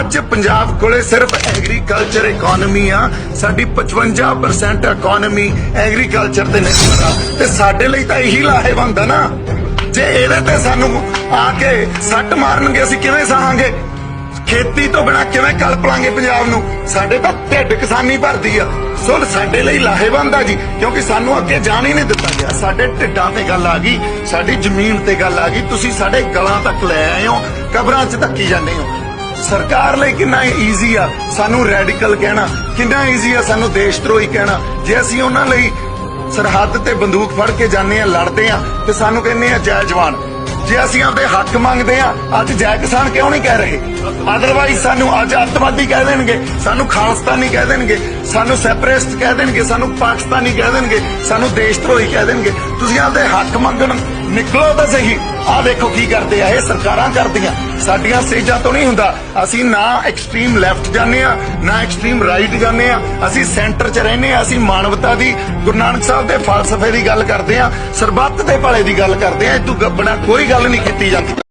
ਅੱਜ ਪੰਜਾਬ ਕੋਲੇ ਸਿਰਫ ਐਗਰੀਕਲਚਰ ਇਕਨੋਮੀ ਆ। ਸਾਡੀ 55% ਇਕਨੋਮੀ ਐਗਰੀਕਲਚਰ ਤੇ ਨਿਰਭਰ ਆ ਤੇ ਸਾਡੇ ਲਈ ਤਾਂ ਇਹੀ ਲਾਹੇਵੰਦ ਆ ਨਾ। ਜੇ ਇਹਦੇ ਤੇ ਸਾਨੂੰ ਆ ਕੇ ਸੱਟ ਮਾਰਨਗੇ, ਅਸੀਂ ਕਿਵੇਂ ਸਹਾਂਗੇ? ਖੇਤੀ ਤੋਂ ਬਿਨਾ ਕਿਵੇਂ ਕਲਪ ਲਾਂਗੇ ਪੰਜਾਬ ਨੂੰ? ਸਾਡੇ ਤਾਂ ਢਿੱਡ ਕਿਸਾਨੀ ਭਰਦੀ ਆ। ਸੋ ਸਾਡੇ ਲਈ ਲਾਹੇਵੰਦ ਆ ਜੀ, ਕਿਉਂਕਿ ਸਾਨੂੰ ਅੱਗੇ ਜਾਣ ਹੀ ਨਹੀਂ ਦਿੱਤਾ ਗਿਆ। ਸਾਡੇ ਢਿੱਡਾਂ ਤੇ ਗੱਲ ਆ ਗਈ, ਸਾਡੀ ਜ਼ਮੀਨ ਤੇ ਗੱਲ ਆ ਗਈ। ਤੁਸੀਂ ਸਾਡੇ ਗਲਾਂ ਤੱਕ ਲੈ ਆਏ ਹੋ, ਕਬਰਾਂ 'ਚ ਧੱਕੀ ਜਾਂਦੇ ਹੋ। ਸਰਕਾਰ ਲਈ ਕਿੰਨਾ ਈਜ਼ੀ ਆ, ਸਾਨੂੰ ਰੈਡੀਕਲ ਕਹਿਣਾ, ਕਿੰਨਾ ਈਜ਼ੀ ਆ ਸਾਨੂੰ ਦੇਸ਼ ਧਰੋਹੀ ਕਹਿਣਾ। ਜੇ ਅਸੀਂ ਉਹਨਾਂ ਲਈ ਸਰਹੱਦ ਤੇ ਬੰਦੂਕ ਫੜ ਕੇ ਜਾਂਦੇ ਆ ਲੜਦੇ ਆ ਤੇ ਸਾਨੂੰ ਕਹਿੰਦੇ ਆ ਜੈ ਜਵਾਨ। ਜੇ ਅਸੀਂ ਆਪਦੇ ਹੱਕ ਮੰਗਦੇ ਆ ਅੱਜ ਜੈ ਕਿਸਾਨ ਕਿਉਂ ਨਹੀਂ ਕਹਿ ਰਹੇ? ਅਦਰਵਾਈਜ਼ ਸਾਨੂੰ ਅੱਜ ਅੱਤਵਾਦੀ ਕਹਿ ਦੇਣਗੇ, ਸਾਨੂੰ ਖਾਲਸਤਾਨੀ ਕਹਿ ਦੇਣਗੇ, ਸਾਨੂੰ ਸੈਪਰੇਟਿਸਟ ਕਹਿ ਦੇਣਗੇ, ਸਾਨੂੰ ਪਾਕਿਸਤਾਨੀ ਕਹਿ ਦੇਣਗੇ, ਸਾਨੂੰ ਦੇਸ਼ ਧਰੋਹੀ ਕਹਿ ਦੇਣਗੇ। ਤੁਸੀਂ ਆਪਦੇ ਹੱਕ ਮੰਗਣ, ਨਿਕਲੋ ਤਾਂ ਸਹੀ। ਆਹ ਦੇਖੋ ਕੀ ਕਰਦੇ ਆ, ਇਹ ਸਰਕਾਰਾਂ ਕਰਦੀਆਂ। ਸਾਡੀਆਂ ਸਟੇਜਾਂ ਤੋਂ ਨਹੀਂ ਹੁੰਦਾ। ਅਸੀਂ ਨਾ ਐਕਸਟ੍ਰੀਮ ਲੈਫਟ ਜਾਂਦੇ ਆ ਨਾ ਐਕਸਟ੍ਰੀਮ ਰਾਈਟ ਜਾਂਦੇ ਆ ਅਸੀਂ ਸੈਂਟਰ 'ਚ ਰਹਿੰਦੇ ਆ ਅਸੀਂ ਮਾਨਵਤਾ ਦੀ, ਗੁਰੂ ਨਾਨਕ ਸਾਹਿਬ ਦੇ ਫਲਸਫੇ ਦੀ ਗੱਲ ਕਰਦੇ ਆ ਸਰਬੱਤ ਦੇ ਭਲੇ ਦੀ ਗੱਲ ਕਰਦੇ ਆ ਇਹ ਤੋਂ ਗੱਬਣਾ ਕੋਈ ਗੱਲ ਨਹੀਂ ਕੀਤੀ ਜਾਂਦੀ।